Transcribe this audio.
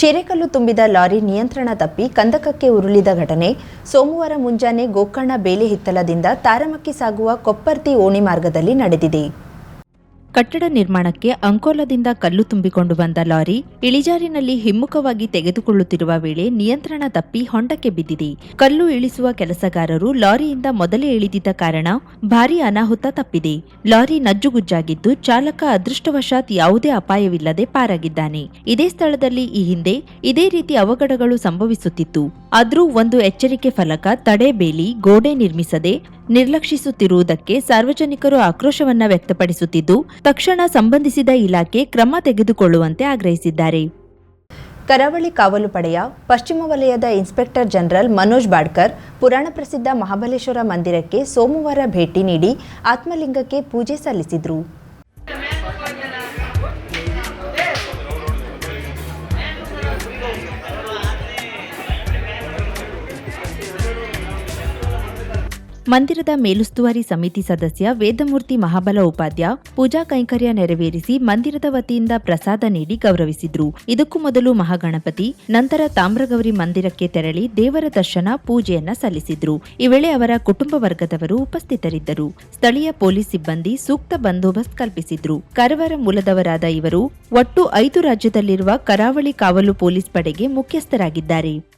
ಚಿರೆಕಲ್ಲು ತುಂಬಿದ ಲಾರಿ ನಿಯಂತ್ರಣ ತಪ್ಪಿ ಕಂದಕಕ್ಕೆ ಉರುಳಿದ ಘಟನೆ. ಸೋಮವಾರ ಮುಂಜಾನೆ ಗೋಕರ್ಣ ಬೇಲೆ ಹಿತ್ತಲದಿಂದ ತಾರಮಕ್ಕಿ ಸಾಗುವ ಕೊಪ್ಪರ್ತಿ ಓಣಿ ಮಾರ್ಗದಲ್ಲಿ ನಡೆದಿದೆ. ಕಟ್ಟಡ ನಿರ್ಮಾಣಕ್ಕೆ ಅಂಕೋಲದಿಂದ ಕಲ್ಲು ತುಂಬಿಕೊಂಡು ಬಂದ ಲಾರಿ ಇಳಿಜಾರಿನಲ್ಲಿ ಹಿಮ್ಮುಖವಾಗಿ ತೆಗೆದುಕೊಳ್ಳುತ್ತಿರುವ ವೇಳೆ ನಿಯಂತ್ರಣ ತಪ್ಪಿ ಹೊಂಡಕ್ಕೆ ಬಿದ್ದಿದೆ. ಕಲ್ಲು ಇಳಿಸುವ ಕೆಲಸಗಾರರು ಲಾರಿಯಿಂದ ಮೊದಲೇ ಇಳಿದಿದ್ದ ಕಾರಣ ಭಾರೀ ಅನಾಹುತ ತಪ್ಪಿದೆ. ಲಾರಿ ನಜ್ಜುಗುಜ್ಜಾಗಿದ್ದು ಚಾಲಕ ಅದೃಷ್ಟವಶಾತ್ ಯಾವುದೇ ಅಪಾಯವಿಲ್ಲದೆ ಪಾರಾಗಿದ್ದಾನೆ. ಇದೇ ಸ್ಥಳದಲ್ಲಿ ಈ ಹಿಂದೆ ಇದೇ ರೀತಿ ಅವಘಡಗಳು ಸಂಭವಿಸುತ್ತಿತ್ತು. ಆದ್ರೂ ಒಂದು ಎಚ್ಚರಿಕೆ ಫಲಕ ತಡೆಬೇಲಿ ಗೋಡೆ ನಿರ್ಮಿಸದೆ ನಿರ್ಲಕ್ಷಿಸುತ್ತಿರುವುದಕ್ಕೆ ಸಾರ್ವಜನಿಕರು ಆಕ್ರೋಶವನ್ನ ವ್ಯಕ್ತಪಡಿಸುತ್ತಿದ್ದು, ತಕ್ಷಣ ಸಂಬಂಧಿಸಿದ ಇಲಾಖೆ ಕ್ರಮ ತೆಗೆದುಕೊಳ್ಳುವಂತೆ ಆಗ್ರಹಿಸಿದ್ದಾರೆ. ಕರಾವಳಿ ಕಾವಲು ಪಡೆಯ ಪಶ್ಚಿಮ ವಲಯದ ಇನ್ಸ್ಪೆಕ್ಟರ್ ಜನರಲ್ ಮನೋಜ್ ಬಾಡ್ಕರ್ ಪುರಾಣ ಪ್ರಸಿದ್ಧ ಮಹಾಬಲೇಶ್ವರ ಮಂದಿರಕ್ಕೆ ಸೋಮವಾರ ಭೇಟಿ ನೀಡಿ ಆತ್ಮಲಿಂಗಕ್ಕೆ ಪೂಜೆ ಸಲ್ಲಿಸಿದರು. ಮಂದಿರದ ಮೇಲುಸ್ತುವಾರಿ ಸಮಿತಿ ಸದಸ್ಯ ವೇದಮೂರ್ತಿ ಮಹಾಬಲ ಉಪಾಧ್ಯ ಪೂಜಾ ಕೈಂಕರ್ಯ ನೆರವೇರಿಸಿ ಮಂದಿರದ ವತಿಯಿಂದ ಪ್ರಸಾದ ನೀಡಿ ಗೌರವಿಸಿದ್ರು. ಇದಕ್ಕೂ ಮೊದಲು ಮಹಾಗಣಪತಿ, ನಂತರ ತಾಮ್ರಗೌರಿ ಮಂದಿರಕ್ಕೆ ತೆರಳಿ ದೇವರ ದರ್ಶನ, ಪೂಜೆಯನ್ನ ಸಲ್ಲಿಸಿದ್ರು. ಈ ವೇಳೆ ಅವರ ಕುಟುಂಬ ವರ್ಗದವರು ಉಪಸ್ಥಿತರಿದ್ದರು. ಸ್ಥಳೀಯ ಪೊಲೀಸ್ ಸಿಬ್ಬಂದಿ ಸೂಕ್ತ ಬಂದೋಬಸ್ತ್ ಕಲ್ಪಿಸಿದ್ರು. ಕರವರ ಮೂಲದವರಾದ ಇವರು ಒಟ್ಟು ಐದು ರಾಜ್ಯದಲ್ಲಿರುವ ಕರಾವಳಿ ಕಾವಲು ಪೊಲೀಸ್ ಪಡೆಗೆ ಮುಖ್ಯಸ್ಥರಾಗಿದ್ದಾರೆ.